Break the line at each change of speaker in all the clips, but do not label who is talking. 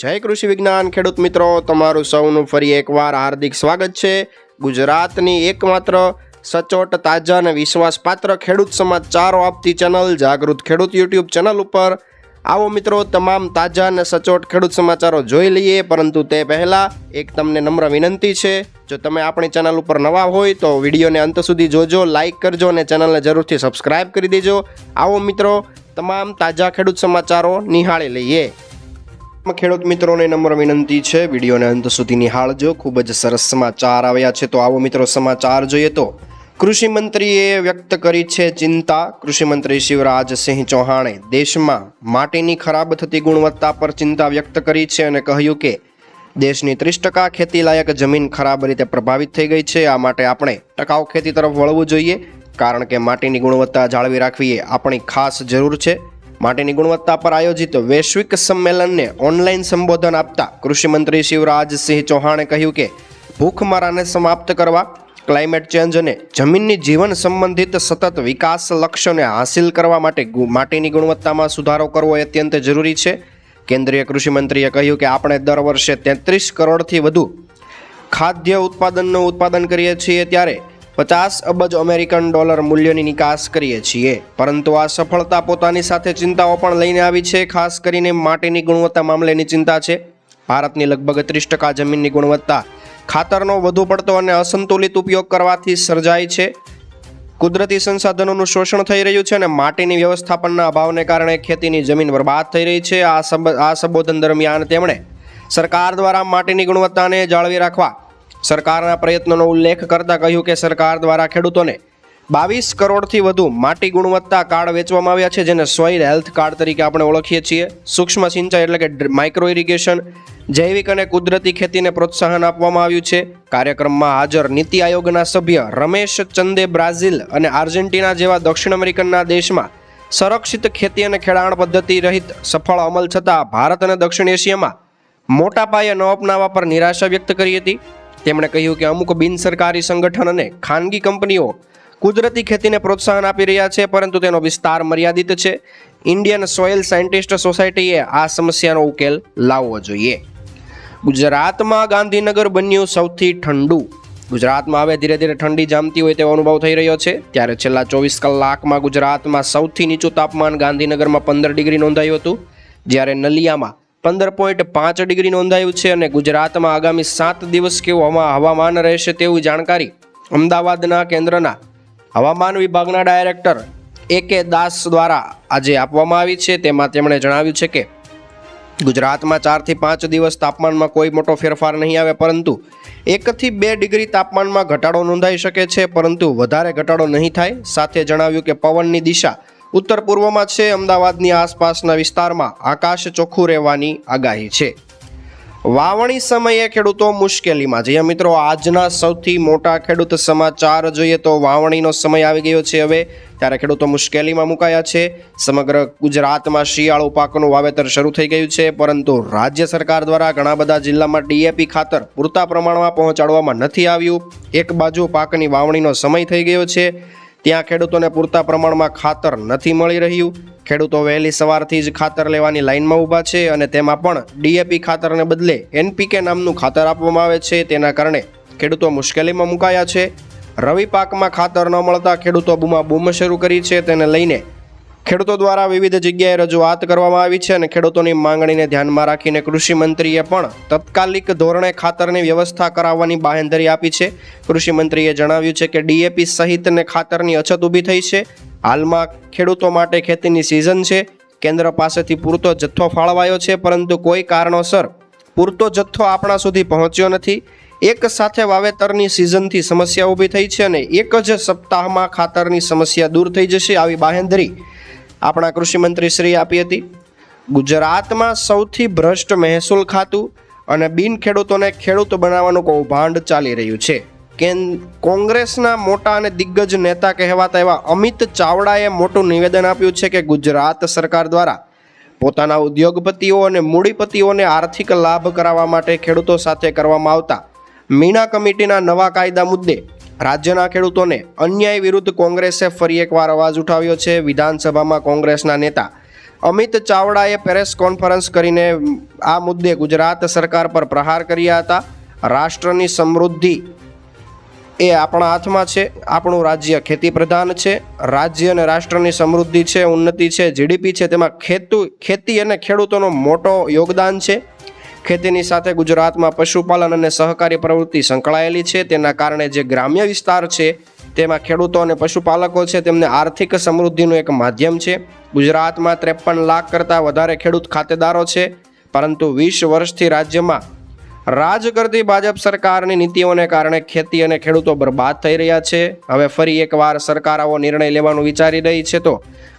જય કૃષિ વિજ્ઞાન, ખેડૂત મિત્રો. તમારું સૌનું ફરી એકવાર હાર્દિક સ્વાગત છે. ગુજરાતની એકમાત્ર સચોટ, તાજા અને વિશ્વાસપાત્ર ખેડૂત સમાચારો આપતી ચેનલ જાગૃત ખેડૂત યુટ્યુબ ચેનલ ઉપર. આવો મિત્રો, તમામ તાજા અને સચોટ ખેડૂત સમાચારો જોઈ લઈએ. પરંતુ તે પહેલાં એક તમને નમ્ર વિનંતી છે. જો તમે આપણી ચેનલ ઉપર નવા હોય, તો વિડીયોને અંત સુધી જોજો લાઇક કરજો અને ચેનલને જરૂરથી સબસ્ક્રાઇબ કરી દેજો. આવો મિત્રો, તમામ તાજા ખેડૂત સમાચારો નિહાળી લઈએ. ખેડૂત મિત્રોને નમ્ર વિનંતી છે. વિડીયોને અંત સુધી નિહાળજો. ખૂબ જ સરસ સમાચાર આવ્યા છે. તો આવો મિત્રો સમાચાર જોઈએ તો કૃષિ મંત્રીએ વ્યક્ત કરી છે ચિંતા. કૃષિ મંત્રી શિવરાજસિંહ ચૌહાણે દેશમાં માટીની ખરાબ થતી ગુણવત્તા પર ચિંતા વ્યક્ત કરી છે અને કહ્યું કે દેશની ત્રીસ ટકા ખેતીલાયક જમીન ખરાબ રીતે પ્રભાવિત થઈ ગઈ છે. આ માટે આપણે ટકાઉ ખેતી તરફ વળવું જોઈએ. કારણ કે માટીની ગુણવત્તા જાળવી રાખવી એ આપણી ખાસ જરૂર છે. માટીની ગુણવત્તા પર આયોજિત વૈશ્વિક સંમેલનને ઓનલાઈન સંબોધન આપતા કૃષિમંત્રી શિવરાજસિંહ ચૌહાણે કહ્યું કે ભૂખમરાને સમાપ્ત કરવા, ક્લાઇમેટ ચેન્જ અને જમીનની જીવન સંબંધિત સતત વિકાસ લક્ષ્યોને હાંસિલ કરવા માટે માટીની ગુણવત્તામાં સુધારો કરવો અત્યંત જરૂરી છે. કેન્દ્રીય કૃષિમંત્રીએ કહ્યું કે, આપણે દર વર્ષે તેત્રીસ કરોડથી વધુ ખાદ્ય ઉત્પાદનનું ઉત્પાદન કરીએ છીએ ત્યારે પચાસ અબજ અમેરિકન ડોલર મૂલ્યની નિકાસ કરીએ છીએ. પરંતુ આ સફળતા પોતાની સાથે ચિંતાઓ પણ લઈને આવી છે, ખાસ કરીને માટીની ગુણવત્તા મામલેની ચિંતા છે. ભારતની લગભગ ત્રીસ ટકા જમીનની ગુણવત્તા ખાતરનો વધુ પડતો અને અસંતુલિત ઉપયોગ કરવાથી સર્જાય છે. કુદરતી સંસાધનોનું શોષણ થઈ રહ્યું છે અને માટીની વ્યવસ્થાપનના અભાવને કારણે ખેતીની જમીન બરબાદ થઈ રહી છે. આ આ સંબોધન દરમિયાન તેમણે સરકાર દ્વારા માટીની ગુણવત્તાને જાળવી રાખવા સરકારના પ્રયત્નોનો ઉલ્લેખ કરતા કહ્યું કે સરકાર દ્વારા ખેડૂતોને બાવીસ કરોડથી વધુ માટી ગુણવત્તા કાર્ડ વેચવામાં આવ્યા છે, જેને સોઇલ હેલ્થ કાર્ડ તરીકે આપણે ઓળખીએ છીએ. સૂક્ષ્મ સિંચાઈ એટલે કે માઇક્રો ઇરિગેશન જૈવિક અને કુદરતી ખેતીને પ્રોત્સાહન આપવામાં આવ્યું છે. કાર્યક્રમમાં હાજર નીતિ આયોગના સભ્ય રમેશ ચંદે બ્રાઝિલ અને આર્જેન્ટિના જેવા દક્ષિણ અમેરિકનના દેશમાં સંરક્ષિત ખેતી અને ખેડાણ પદ્ધતિ રહિત સફળ અમલ છતાં ભારત અને દક્ષિણ એશિયામાં મોટા પાયે ન અપનાવવા પર નિરાશા વ્યક્ત કરી હતી. તેમણે કહ્યું કે અમુક બિન સરકારી સંગઠન અને ખાનગી કંપનીઓ કુદરતી ખેતીને પ્રોત્સાહન આપી રહ્યા છે, પરંતુ તેનો વિસ્તાર મર્યાદિત છે. ઇન્ડિયન સોઇલ સાયન્ટિસ્ટ સોસાયટીએ આ સમસ્યાનો ઉકેલ લાવવો જોઈએ. ગુજરાતમાં ગાંધીનગર બન્યું સૌથી ઠંડુ. ગુજરાતમાં હવે ધીરે ધીરે ઠંડી જામતી હોય તેવો અનુભવ થઈ રહ્યો છે. ત્યારે છેલ્લા ચોવીસ કલાકમાં ગુજરાતમાં સૌથી નીચું તાપમાન ગાંધીનગરમાં પંદર ડિગ્રી નોંધાયું હતું. જ્યારે નલિયામાં પંદર પોઈન્ટ પાંચ ડિગ્રી નોંધાયું છે અને ગુજરાતમાં આગામી સાત દિવસ કેવું હવામાન રહેશે તેવી જાણકારી અમદાવાદના કેન્દ્રના હવામાન વિભાગના ડાયરેક્ટર એ કે દાસ દ્વારા આજે આપવામાં આવી છે. તેમાં તેમણે જણાવ્યું છે કે ગુજરાતમાં ચારથી પાંચ દિવસ તાપમાનમાં કોઈ મોટો ફેરફાર નહીં આવે, પરંતુ એકથી બે ડિગ્રી તાપમાનમાં ઘટાડો નોંધાઈ શકે છે, પરંતુ વધારે ઘટાડો નહીં થાય. સાથે જણાવ્યું કે પવનની દિશા ઉત્તર પૂર્વમાં છે, અમદાવાદની આસપાસના વિસ્તારમાં આકાશ ચોખ્ખું રહેવાની આગાહી છે. વાવણી સમયે ખેડૂતો મુશ્કેલીમાં જઈએ મિત્રો, આજના સૌથી મોટા ખેડૂત સમાચાર જોઈએ તો વાવણીનો સમય આવી ગયો છે હવે, ત્યારે ખેડૂતો મુશ્કેલીમાં મુકાયા છે. સમગ્ર ગુજરાતમાં શિયાળુ પાકનું વાવેતર શરૂ થઈ ગયું છે, પરંતુ રાજ્ય સરકાર દ્વારા ઘણા બધા જિલ્લામાં ડીએપી ખાતર પૂરતા પ્રમાણમાં પહોંચાડવામાં નથી આવ્યું. એક બાજુ પાકની વાવણીનો સમય થઈ ગયો છે ત્યાં ખેડૂતોને પૂરતા પ્રમાણમાં ખાતર નથી મળી રહ્યું. ખેડૂતો વહેલી સવારથી જ ખાતર લેવાની લાઇનમાં ઊભા છે અને તેમાં પણ ડીએપી ખાતરને બદલે એનપીકે નામનું ખાતર આપવામાં આવે છે. તેના કારણે ખેડૂતો મુશ્કેલીમાં મુકાયા છે. રવિ પાકમાં ખાતર ન મળતા ખેડૂતો બૂમા બૂમ શરૂ કરી છે. તેને લઈને ખેડૂતો દ્વારા વિવિધ જગ્યાએ રજૂઆત કરવામાં આવી છે અને ખેડૂતોની માંગણીને ધ્યાનમાં રાખીને કૃષિ મંત્રીએ પણ તત્કાલિક ધોરણે ખાતરની વ્યવસ્થા કરાવવાની બાહેંધરી આપી છે. કૃષિ મંત્રીએ જણાવ્યું છે કે ડીએપી સહિતને ખાતરની અછત ઊભી થઈ છે. હાલમાં ખેડૂતો માટે ખેતીની સિઝન છે. કેન્દ્ર પાસેથી પૂરતો જથ્થો ફાળવાયો છે, પરંતુ કોઈ કારણોસર પૂરતો જથ્થો આપણા સુધી પહોંચ્યો નથી. એક સાથે વાવેતરની સિઝનથી સમસ્યા ઊભી થઈ છે અને એક જ સપ્તાહમાં ખાતરની સમસ્યા દૂર થઈ જશે. આવી બાહેંધરી આપણા કૃષિમંત્રી શ્રી આપી હતી. ગુજરાતમાં સૌથી ભ્રષ્ટ મહેસૂલ ખાતું અને બિન ખેડૂતોને ખેડૂત બનાવવાનું કૌભાંડ ચાલી રહ્યું છે. કેન, કોંગ્રેસના મોટા અને દિગ્ગજ નેતા કહેવાતા એવા અમિત ચાવડાએ મોટું નિવેદન આપ્યું છે કે ગુજરાત સરકાર દ્વારા પોતાના ઉદ્યોગપતિઓ અને મૂડીપતિઓને આર્થિક લાભ કરાવવા માટે ખેડૂતો સાથે કરવામાં આવતા મીણા કમિટીના નવા કાયદા મુદ્દે રાજ્યના ખેડૂતોને અન્યાય વિરુદ્ધ કોંગ્રેસે ફરી એકવાર અવાજ ઉઠાવ્યો છે. વિધાનસભામાં કોંગ્રેસના નેતા અમિત ચાવડાએ પ્રેસ કોન્ફરન્સ કરીને આ મુદ્દે ગુજરાત સરકાર પર પ્રહાર કર્યા હતા. રાષ્ટ્રની સમૃદ્ધિ એ આપણા હાથમાં છે. આપણું રાજ્ય ખેતી પ્રધાન છે. રાજ્ય અને રાષ્ટ્રની સમૃદ્ધિ છે, ઉન્નતિ છે, જીડીપી છે. તેમાં ખેતુ ખેતી અને ખેડૂતોનો મોટો યોગદાન છે. ખેતીની સાથે ગુજરાતમાં પશુપાલન અને સહકારી પ્રવૃત્તિ સંકળાયેલી છે. તેના કારણે જે ગ્રામ્ય વિસ્તાર છે, તેમાં ખેડૂતો અને પશુપાલકો છે, તેમને આર્થિક સમૃદ્ધિનું એક માધ્યમ છે. ગુજરાતમાં ત્રેપન લાખ કરતાં વધારે ખેડૂત ખાતેદારો છે. પરંતુ વીસ વર્ષથી રાજ્યમાં રાજ કરતી ભાજપ સરકારની નીતિઓને કારણે ખેતી અને ખેડૂતો બરબાદ થઈ રહ્યા છે. હવે ફરી એકવાર સરકાર આવો નિર્ણય લેવાનું વિચારી રહી છે તો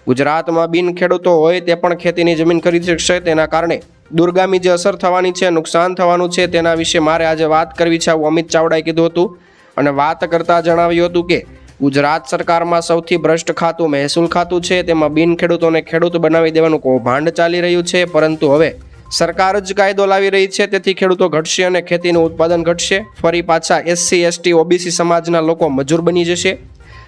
ગુજરાતમાં બિન ખેડૂતો હોય તે પણ ખેતીની જમીન ખરીદી શકશે. તેના કારણે દુર્ગામી જે અસર થવાની છે, નુકસાન થવાનું છે, તેના વિશે મારે આજે વાત કરવી છે, આવું અમિત ચાવડાએ કીધું હતું. અને વાત કરતાં જણાવ્યું હતું કે ગુજરાત સરકારમાં સૌથી ભ્રષ્ટ ખાતું મહેસૂલ ખાતું છે. તેમાં બિન ખેડૂતોને ખેડૂત બનાવી દેવાનું કૌભાંડ ચાલી રહ્યું છે. પરંતુ હવે સરકાર જ કાયદો લાવી રહી છે, તેથી ખેડૂતો ઘટશે અને ખેતીનું ઉત્પાદન ઘટશે. ફરી પાછા એસસી એસટી ઓબીસી સમાજના લોકો મજૂર બની જશે.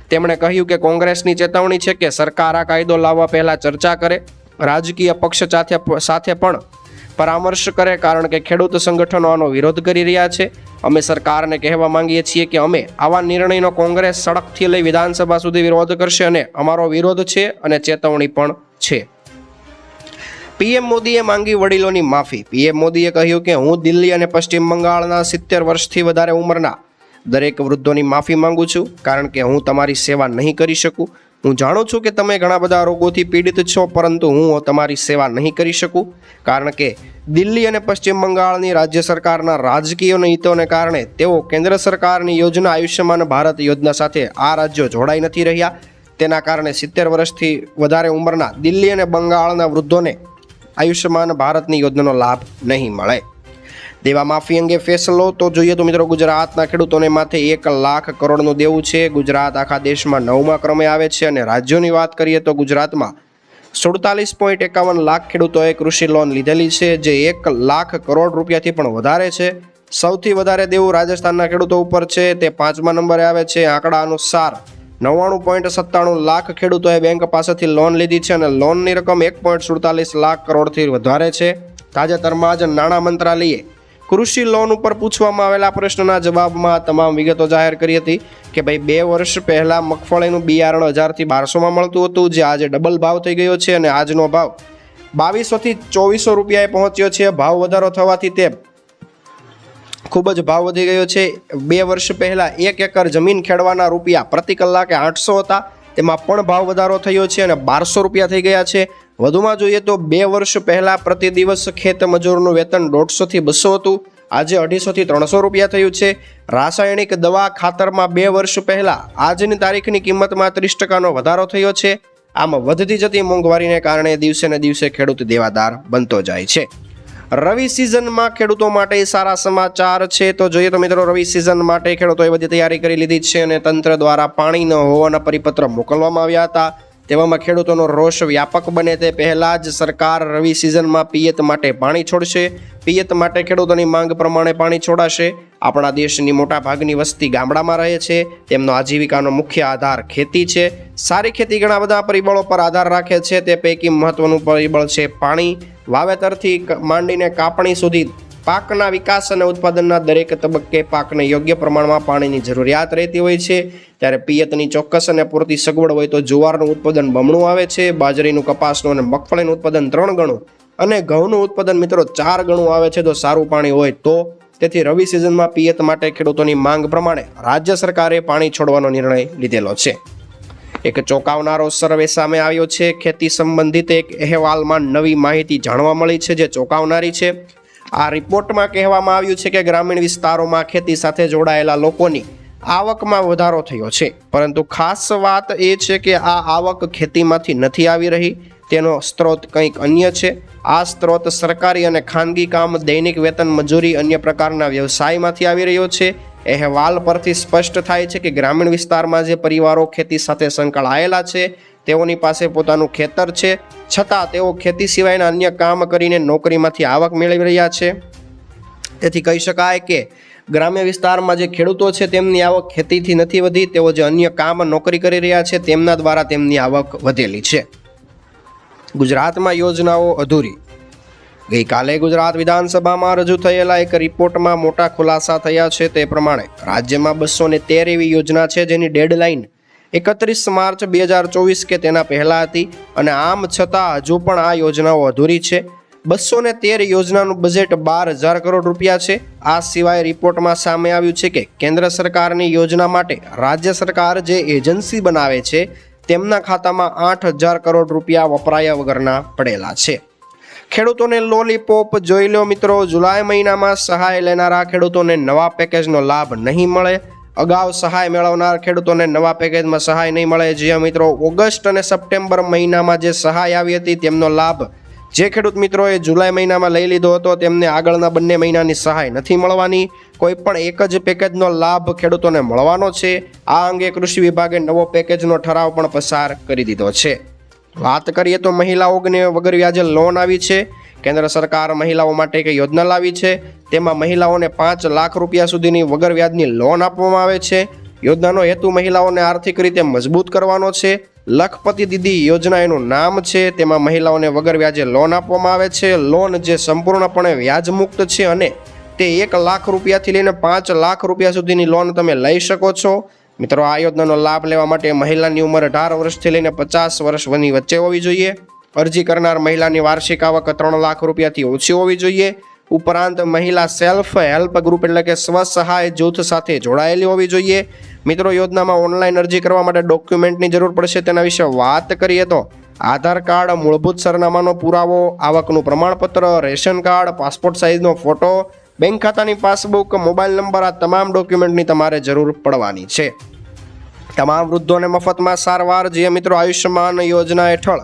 તેમણે કહ્યું કે કોંગ્રેસની ચેતવણી છે કે સરકાર આ કાયદો લાવવા પહેલાં ચર્ચા કરે, રાજકીય પક્ષ સાથે સાથે પણ પરામર્શ કરે, કારણ કે ખેડૂત સંગઠનો આનો વિરોધ કરી રહ્યા છે. અમે સરકારને કહેવા માંગીએ છીએ કે અમે આવા નિર્ણયનો કોંગ્રેસ સડકથી લઈ વિધાનસભા સુધી વિરોધ કરશે અને અમારો વિરોધ છે અને ચેતવણી પણ છે. પીએમ મોદીએ માંગી વડીલોની માફી. પીએમ મોદીએ કહ્યું કે, હું દિલ્હી અને પશ્ચિમ બંગાળના સિત્તેર વર્ષથી વધારે ઉંમરના દરેક વૃદ્ધોની માફી માંગુ છું, કારણ કે હું તમારી સેવા નહીં કરી શકું. હું જાણું છું કે તમે ઘણા બધા રોગોથી પીડિત છો, પરંતુ હું તમારી સેવા નહીં કરી શકું, કારણ કે દિલ્હી અને પશ્ચિમ બંગાળની રાજ્ય સરકારના રાજકીય હિતોને કારણે તેઓ કેન્દ્ર સરકારની યોજના આયુષ્યમાન ભારત યોજના સાથે આ રાજ્યો જોડાઈ નથી રહ્યા. તેના કારણે સિત્તેર વર્ષથી વધારે ઉંમરના દિલ્હી અને બંગાળના વૃદ્ધોને આયુષ્યમાન ભારતની યોજનાનો લાભ નહીં મળે. દેવા માફી અંગે ફેસલો તો જોઈએ તો મિત્રો ગુજરાતના ખેડૂતોને માથે એક લાખ કરોડનું દેવું છે. ગુજરાત આખા દેશમાં નવમા ક્રમે આવે છે અને રાજ્યોની વાત કરીએ તો ગુજરાતમાં સુડતાલીસ પોઈન્ટ એકાવન લાખ ખેડૂતોએ કૃષિ લોન લીધેલી છે, જે એક લાખ કરોડ રૂપિયાથી પણ વધારે છે. સૌથી વધારે દેવું રાજસ્થાનના ખેડૂતો ઉપર છે. તે પાંચમા નંબરે આવે છે. આંકડા અનુસાર નવ્વાણું પોઈન્ટ સત્તાણું લાખ ખેડૂતોએ બેંક પાસેથી લોન લીધી છે અને લોનની રકમ એક પોઈન્ટ સુડતાલીસ લાખ કરોડથી વધારે છે. તાજેતરમાં જ નાણાં મંત્રાલયે કૃષિ લોન ઉપર પૂછવામાં આવેલા પ્રશ્નના જવાબમાં તમામ વિગતો જાહેર કરી હતી કે ભાઈ, બે વર્ષ પહેલાં મગફળીનું બિયારણ હજારથી બારસોમાં મળતું હતું, જે આજે ડબલ ભાવ થઈ ગયો છે અને આજનો ભાવ બાવીસોથી ચોવીસો રૂપિયાએ પહોંચ્યો છે. ભાવ વધારો થવાથી તે ખૂબ જ ભાવ વધી ગયો છે. બે વર્ષ પહેલાં એક એકર જમીન ખેડવાના રૂપિયા પ્રતિ કલાકે આઠસો હતા. તેમાં પણ ભાવ વધારો થયો છે અને બારસો રૂપિયા થઈ ગયા છે. વધુમાં જોઈએ તો બે વર્ષ પહેલાં પ્રતિ દિવસ ખેત મજૂરનું વેતન દોઢસોથી બસો હતું. આજે અઢીસોથી ત્રણસો રૂપિયા થયું છે. રાસાયણિક દવા ખાતરમાં બે વર્ષ પહેલાં આજની તારીખની કિંમતમાં ત્રીસ ટકાનો વધારો થયો છે. આમ વધતી જતી મોંઘવારીને કારણે દિવસે ને દિવસે ખેડૂત દેવાદાર બનતો જાય છે. રવિ સિઝનમાં ખેડૂતો માટે સારા સમાચાર છે. તો જોઈએ તો મિત્રો, રવિ સિઝન માટે ખેડૂતોએ બધી તૈયારી કરી લીધી છે અને તંત્ર દ્વારા પાણી ન હોવાના પરિપત્ર મોકલવામાં આવ્યા હતા. તેવામાં ખેડૂતોનો રોષ વ્યાપક બને તે પહેલાં જ સરકાર રવિ સિઝનમાં પિયત માટે પાણી છોડશે. પિયત માટે ખેડૂતોની માંગ પ્રમાણે પાણી છોડાશે. આપણા દેશની મોટા ભાગની વસ્તી ગામડામાં રહે છે. તેમનો આજીવિકાનો મુખ્ય આધાર ખેતી છે. સારી ખેતી ઘણા બધા પરિબળો પર આધાર રાખે છે. તે પૈકી મહત્વનું પરિબળ છે પાણી. વાવેતરથી માંડીને કાપણી સુધી પાકના વિકાસ અને ઉત્પાદનના દરેક તબક્કે પાકને યોગ્ય પ્રમાણમાં પાણીની જરૂરિયાત રહેતી હોય છે. ત્યારે પિયતની ચોક્કસ અને પૂરતી સગવડ હોય તો જુવારનું ઉત્પાદન બમણું આવે છે. બાજરીનું કપાસનું અને મગફળીનું ઉત્પાદન ત્રણ ગણું અને ઘઉંનું ઉત્પાદન મિત્રો ચાર ગણું આવે છે. તો સારું પાણી હોય તો. તેથી રવિ સિઝનમાં પિયત માટે ખેડૂતોની માંગ પ્રમાણે રાજ્ય સરકારે પાણી છોડવાનો નિર્ણય લીધેલો છે. એક ચોંકાવનારો સર્વે સામે આવ્યો છે. ખેતી સંબંધિત એક અહેવાલમાં નવી માહિતી જાણવા મળી છે જે ચોંકાવનારી છે. આ રિપોર્ટમાં કહેવામાં આવ્યું છે કે ગ્રામીણ વિસ્તારોમાં ખેતી સાથે જોડાયેલા લોકોની આવકમાં વધારો થયો છે. પરંતુ ખાસ વાત એ છે કે આ આવક ખેતીમાંથી નથી આવી રહી. તેનો સ્ત્રોત કંઈક અન્ય છે. આ સ્ત્રોત સરકારી અને ખાનગી કામ, દૈનિક વેતન, મજૂરી અન્ય પ્રકારના વ્યવસાયમાંથી આવી રહ્યો છે. અહેવાલ પરથી સ્પષ્ટ થાય છે કે ગ્રામીણ વિસ્તારમાં જે પરિવારો ખેતી સાથે સંકળાયેલા છે, તેઓની પાસે પોતાનું ખેતર છે. છતાં તેઓ ખેતી સિવાયના અન્ય કામ કરીને નોકરીમાંથી આવક મેળવી રહ્યા છે. તેથી કહી શકાય કે ગ્રામ્ય વિસ્તારમાં જે ખેડૂતો છે, તેમની આવક ખેતીથી નથી વધી, તેઓ જે અન્ય કામ નોકરી કરી રહ્યા છે, તેમના દ્વારા તેમની આવક વધેલી છે. ગુજરાતમાં યોજનાઓ અધૂરી. ગઈકાલે ગુજરાત વિધાનસભામાં રજૂ થયેલા એક રિપોર્ટમાં મોટા ખુલાસા થયા છે તે પ્રમાણે રાજ્યમાં બસો તેર એવી યોજના છે જેની ડેડલાઇન એકત્રીસ માર્ચ બે હજાર ચોવીસ કે તેના પહેલાં હતી અને આમ છતાં હજુ પણ આ યોજનાઓ અધૂરી છે. બસો ને તેર યોજનાનું બજેટ બાર હજાર કરોડ રૂપિયા છે. આ સિવાય રિપોર્ટમાં સામે આવ્યું છે કે કેન્દ્ર સરકારની યોજના માટે રાજ્ય સરકાર જે એજન્સી બનાવે છે તેમના ખાતામાં આઠ હજાર કરોડ રૂપિયા વપરાયા વગરના પડેલા છે. ખેડૂતોને લોલીપોપ જોઈ લો મિત્રો. જુલાઈ મહિનામાં સહાય લેનારા ખેડૂતોને નવા પેકેજનો લાભ નહીં મળે. અગાઉ સહાય મેળવનાર ખેડૂતોને નવા પેકેજમાં સહાય નહીં મળે. જે મિત્રો, ઓગસ્ટ અને સપ્ટેમ્બર મહિનામાં જે સહાય આવી હતી તેમનો લાભ જે ખેડૂત મિત્રોએ જુલાઈ મહિનામાં લઈ લીધો હતો, તેમને આગળના બંને મહિનાની સહાય નથી મળવાની. કોઈ પણ એક જ પેકેજનો લાભ ખેડૂતોને મળવાનો છે. આ અંગે કૃષિ વિભાગે નવો પેકેજનો ઠરાવ પણ પસાર કરી દીધો છે. વાત કરીએ તો મહિલાઓને વગર વ્યાજે લોન આવી છે. કેન્દ્ર સરકાર મહિલાઓ માટે એક યોજના લાવી છે. તેમાં મહિલાઓને પાંચ લાખ રૂપિયા સુધીની વગર વ્યાજની લોન આપવામાં આવે છે. યોજનાનો હેતુ મહિલાઓને આર્થિક રીતે મજબૂત કરવાનો છે. લખપતિ દીદી યોજના એનું નામ છે. તેમાં મહિલાઓને વગર વ્યાજે લોન આપવામાં આવે છે. લોન જે સંપૂર્ણપણે વ્યાજમુક્ત છે અને તે એક લાખ રૂપિયાથી લઈને પાંચ લાખ રૂપિયા સુધીની લોન તમે લઈ શકો છો. મિત્રો, આ યોજનાનો લાભ લેવા માટે મહિલાની ઉંમર અઢાર વર્ષથી લઈને પચાસ વર્ષ વની વચ્ચે હોવી જોઈએ. અરજી કરનાર મહિલાની વાર્ષિક આવક ત્રણ લાખ રૂપિયાથી ઓછી હોવી જોઈએ. ઉપરાંત મહિલા સેલ્ફ હેલ્પ ગ્રુપ એટલે કે સ્વસહાય જૂથ સાથે જોડાયેલી હોવી જોઈએ. મિત્રો, યોજનામાં ઓનલાઈન અરજી કરવા માટે ડોક્યુમેન્ટની જરૂર પડશે તેના વિશે વાત કરીએ તો આધાર કાર્ડ, મૂળભૂત સરનામાનો પુરાવો, આવકનું પ્રમાણપત્ર, રેશન કાર્ડ, પાસપોર્ટ સાઇઝનો ફોટો બેંક ખાતાની પાસબુક, મોબાઈલ નંબર, આ તમામ ડોક્યુમેન્ટની તમારે જરૂર પડવાની છે. તમામ વૃદ્ધોને મફતમાં સારવાર, જે મિત્રો આયુષ્યમાન યોજના હેઠળ.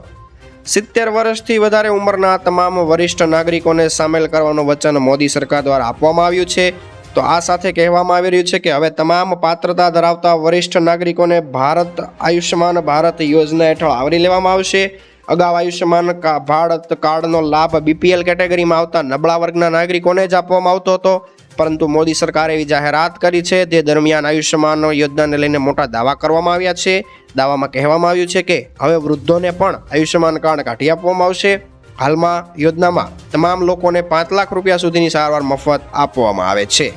સિત્તેર વર્ષથી વધારે ઉંમરના તમામ વરિષ્ઠ નાગરિકોને સામેલ કરવાનું વચન મોદી સરકાર દ્વારા આપવામાં આવ્યું છે. તો આ સાથે કહેવામાં આવી રહ્યું છે કે હવે તમામ પાત્રતા ધરાવતા વરિષ્ઠ નાગરિકોને ભારત આયુષ્યમાન ભારત યોજના હેઠળ આવરી લેવામાં આવશે. અગાઉ આયુષ્યમાન ભારત કાર્ડનો લાભ બીપીએલ કેટેગરીમાં આવતા નબળા વર્ગના નાગરિકોને જ આપવામાં આવતો હતો. પરંતુ મોદી સરકારે એવી જાહેરાત કરી છે તે દરમિયાન આયુષ્યમાન યોજનાને લઈને મોટા દાવા કરવામાં આવ્યા છે. દાવામાં કહેવામાં આવ્યું છે કે હવે વૃદ્ધોને પણ આયુષ્યમાન કાર્ડ કાઢી આપવામાં આવશે. હાલમાં યોજનામાં તમામ લોકોને પાંચ લાખ રૂપિયા સુધીની સારવાર મફત આપવામાં આવે છે.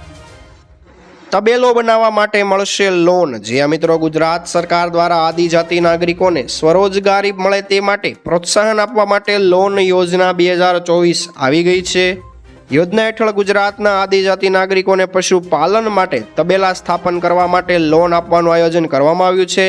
તબેલો બનાવવા માટે મળશે લોન જ્યાં મિત્રો, ગુજરાત સરકાર દ્વારા આદિજાતિ નાગરિકોને સ્વરોજગારી મળે તે માટે પ્રોત્સાહન આપવા માટે લોન યોજના બે હજાર ચોવીસ આવી ગઈ છે. યોજના હેઠળ ગુજરાતના આદિજાતિ નાગરિકોને પશુપાલન માટે તબેલા સ્થાપન કરવા માટે લોન આપવાનું આયોજન કરવામાં આવ્યું છે.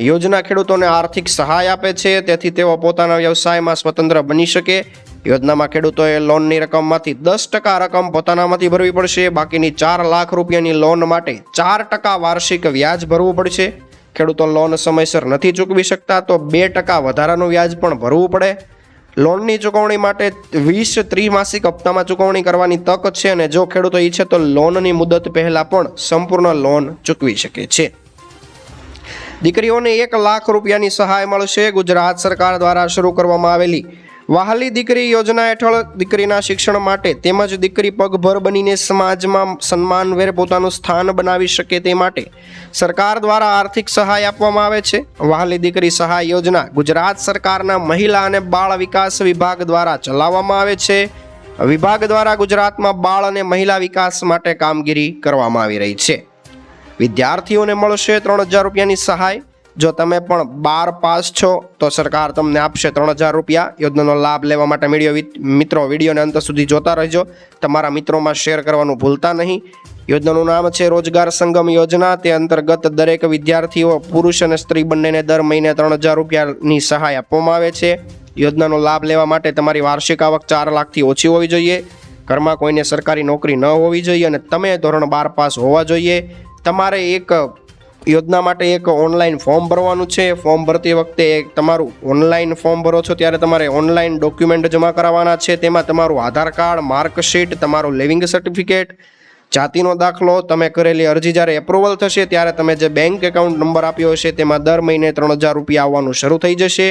યોજના ખેડૂતોને આર્થિક સહાય આપે છે, તેથી તેઓ પોતાના વ્યવસાયમાં સ્વતંત્ર બની શકે. યોજનામાં ખેડૂતોએ લોનની રકમમાંથી દસ ટકા રકમ પોતાનામાંથી ભરવી પડશે. બાકીની ચાર લાખ રૂપિયાની લોન માટે ચાર ટકા વાર્ષિક વ્યાજ ભરવું પડશે. ખેડૂતો લોન સમયસર નથી ચૂકવી શકતા તો બે ટકા વધારાનું વ્યાજ પણ ભરવું પડે. લોનની ચૂકવણી માટે વીસ ત્રિમાસિક હપ્તામાં ચૂકવણી કરવાની તક છે અને જો ખેડૂતો ઈચ્છે તો લોનની મુદત પહેલાં પણ સંપૂર્ણ લોન ચૂકવી શકે છે. દીકરીઓને એક લાખ રૂપિયાની સહાય મળશે. ગુજરાત સરકાર દ્વારા શરૂ કરવામાં આવેલી વહાલી દીકરી યોજના હેઠળ દીકરીના શિક્ષણ માટે તેમજ દીકરી પગભર બનીને સમાજમાં સન્માનભેર પોતાનું સ્થાન બનાવી શકે તે માટે સરકાર દ્વારા આર્થિક સહાય આપવામાં આવે છે. વાહલી દીકરી સહાય યોજના ગુજરાત સરકારના મહિલા અને બાળ વિકાસ વિભાગ દ્વારા ચલાવવામાં આવે છે. વિભાગ દ્વારા ગુજરાતમાં બાળ અને મહિલા વિકાસ માટે કામગીરી કરવામાં આવી રહી છે. વિદ્યાર્થીઓને મળશે ત્રણ હજાર રૂપિયાની સહાય જો તમે પણ બાર પાસ છો, તો સરકાર તમને આપશે ત્રણ હજાર રૂપિયા. યોજનાનો લાભ લેવા માટે મીડિયો મિત્રો વિડીયોને અંત સુધી જોતા રહેજો. તમારા મિત્રોમાં શેર કરવાનું ભૂલતા નહીં. યોજનાનું નામ છે રોજગાર સંગમ યોજના. તે અંતર્ગત દરેક વિદ્યાર્થીઓ, પુરુષ અને સ્ત્રી બંનેને દર મહિને ત્રણ હજાર રૂપિયાની સહાય આપવામાં આવે છે. યોજનાનો લાભ લેવા માટે તમારી વાર્ષિક આવક ચાર લાખથી ઓછી હોવી જોઈએ. ઘરમાં કોઈને સરકારી નોકરી ન હોવી જોઈએ અને તમે ધોરણ બાર પાસ હોવા જોઈએ. તમારે એક યોજના માટે એક ઓનલાઈન ફોર્મ ભરવાનું છે. ફોર્મ ભરતી વખતે તમારું ઓનલાઈન ફોર્મ ભરો છો ત્યારે તમારે ઓનલાઈન ડોક્યુમેન્ટ જમા કરાવવાના છે. તેમાં તમારું આધાર કાર્ડ માર્કશીટ તમારું લિવિંગ સર્ટિફિકેટ જાતિનો દાખલો, તમે કરેલી અરજી જ્યારે એપ્રુવલ થશે ત્યારે તમે જે બેંક એકાઉન્ટ નંબર આપ્યો હશે તેમાં દર મહિને ત્રણ હજાર રૂપિયા આવવાનું શરૂ થઈ જશે.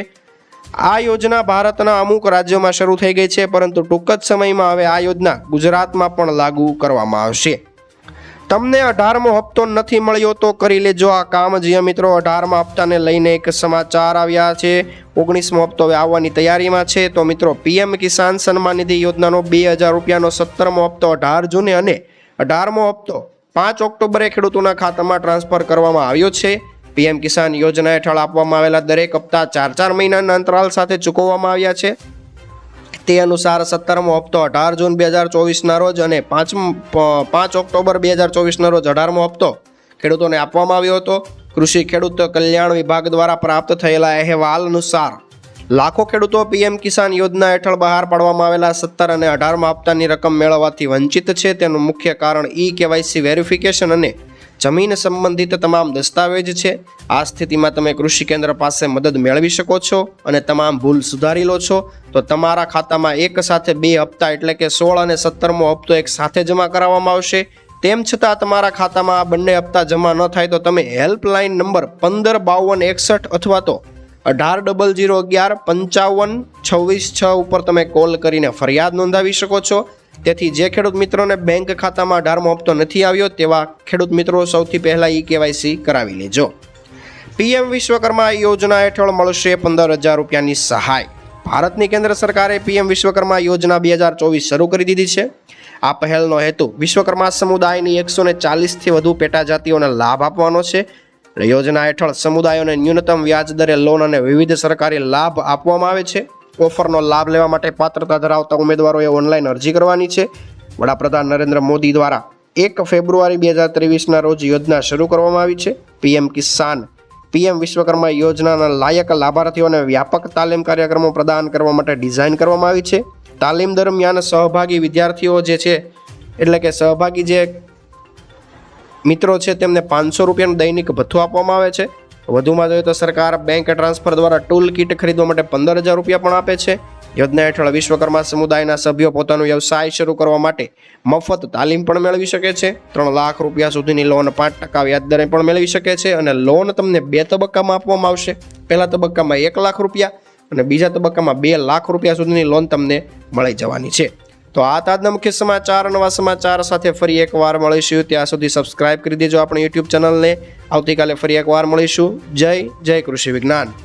આ યોજના ભારતના અમુક રાજ્યોમાં શરૂ થઈ ગઈ છે, પરંતુ ટૂંક જ સમયમાં હવે આ યોજના ગુજરાતમાં પણ લાગુ કરવામાં આવશે. તમને અઢારમો હપ્તો નથી મળ્યો તો કરી લેજો આ કામ. જીયા મિત્રો, અઢારમા હપ્તાને લઈને એક સમાચાર આવ્યા છે. ઓગણીસમો હપ્તો હવે આવવાની તૈયારીમાં છે. તો મિત્રો, પીએમ કિસાન સન્માન નિધિ યોજનાનો બે હજાર રૂપિયાનો સત્તરમો હપ્તો અઢાર જૂને અને અઢારમો હપ્તો પાંચ ઓક્ટોબરે ખેડૂતોના ખાતામાં ટ્રાન્સફર કરવામાં આવ્યો છે. પીએમ કિસાન યોજના હેઠળ આપવામાં આવેલા દરેક હપ્તા ચાર ચાર મહિનાના અંતરાલ સાથે ચૂકવવામાં આવ્યા છે. તે અનુસાર સત્તરમો હપ્તો અઢાર જૂન બે હજાર ચોવીસના રોજ અને પાંચ પાંચ ઓક્ટોબર બે હજાર ચોવીસના રોજ અઢારમો હપ્તો ખેડૂતોને આપવામાં આવ્યો હતો. કૃષિ ખેડૂત કલ્યાણ વિભાગ દ્વારા પ્રાપ્ત થયેલા અહેવાલ અનુસાર લાખો ખેડૂતો પીએમ કિસાન યોજના હેઠળ બહાર પાડવામાં આવેલા સત્તર અને અઢારમાં હપ્તાની રકમ મેળવવાથી વંચિત છે. તેનું મુખ્ય કારણ ઈ કેવાયસી વેરિફિકેશન અને જમીન સંબંધિત તમામ દસ્તાવેજ છે. આ સ્થિતિમાં તમે કૃષિ કેન્દ્ર પાસે મદદ મેળવી શકો છો અને તમામ ભૂલ સુધારી લો છો. તો તમારા ખાતામાં એક સાથે બે હપ્તા એટલે કે સોળ અને સત્તરમો હપ્તો એક સાથે જમા કરાવવામાં આવશે. તેમ છતાં તમારા ખાતામાં આ બંને હપ્તા જમા ન થાય તો તમે હેલ્પલાઇન નંબર પંદર બાવન એકસઠ અથવા તો અઢાર ડબલ જીરો અગિયાર પંચાવન છવ્વીસ છ ઉપર તમે કોલ કરીને ફરિયાદ નોંધાવી શકો છો. તેથી જે ખેડૂત મિત્રોને બેંક ખાતામાં અઢારમો હપ્તો નથી આવ્યો તેવા ખેડૂત મિત્રો સૌથી પહેલાં ઈ કેવાયસી કરાવી લેજો. પીએમ વિશ્વકર્મા યોજના હેઠળ મળશે પંદર હજાર રૂપિયાની સહાય. ભારતની કેન્દ્ર સરકારે પીએમ વિશ્વકર્મા યોજના બે હજાર ચોવીસ શરૂ કરી દીધી છે. આ પહેલનો હેતુ વિશ્વકર્મા સમુદાયની એકસો ને ચાલીસથી વધુ પેટા જાતિઓને લાભ આપવાનો છે. યોજના હેઠળ સમુદાયોને ન્યૂનતમ વ્યાજ દરે લોન અને વિવિધ સરકારી લાભ આપવામાં આવે છે. ઓફરનો લાભ લેવા માટે પાત્રતા ધરાવતા ઉમેદવારોએ ઓનલાઈન અરજી કરવાની છે. વડાપ્રધાન નરેન્દ્ર મોદી દ્વારા એક ફેબ્રુઆરી બે હજાર ત્રેવીસના રોજ યોજના શરૂ કરવામાં આવી છે. પીએમ કિસાન, પીએમ વિશ્વકર્મા યોજનાના લાયક લાભાર્થીઓને વ્યાપક તાલીમ કાર્યક્રમો પ્રદાન કરવા માટે ડિઝાઇન કરવામાં આવી છે. તાલીમ દરમિયાન સહભાગી વિદ્યાર્થીઓ જે છે, એટલે કે સહભાગી જે મિત્રો છે, તેમને પાંચસો રૂપિયાનું દૈનિક ભથ્થું આપવામાં આવે છે. વધુમાં જોઈએ તો સરકાર બેંક ટ્રાન્સફર દ્વારા ટૂલ કિટ ખરીદવા માટે પંદર હજાર રૂપિયા પણ આપે છે. યોજના હેઠળ વિશ્વકર્મા સમુદાયના સભ્યો પોતાનો વ્યવસાય શરૂ કરવા માટે મફત તાલીમ પણ મેળવી શકે છે. ત્રણ લાખ રૂપિયા સુધીની લોન પાંચ ટકા વ્યાજ દરે પણ મેળવી શકે છે અને લોન તમને બે તબક્કામાં આપવામાં આવશે. પહેલા તબક્કામાં એક લાખ રૂપિયા અને બીજા તબક્કામાં બે લાખ રૂપિયા સુધીની લોન તમને મળી જવાની છે. તો આ તાજના મુખ્ય સમાચાર નવા સમાચાર સાથે ફરી એકવાર મળીશું. ત્યાં સુધી સબસ્ક્રાઇબ કરી દેજો આપણી યુટ્યુબ ચેનલને આવતીકાલે ફરી એકવાર મળીશું. જય જય કૃષિ વિજ્ઞાન.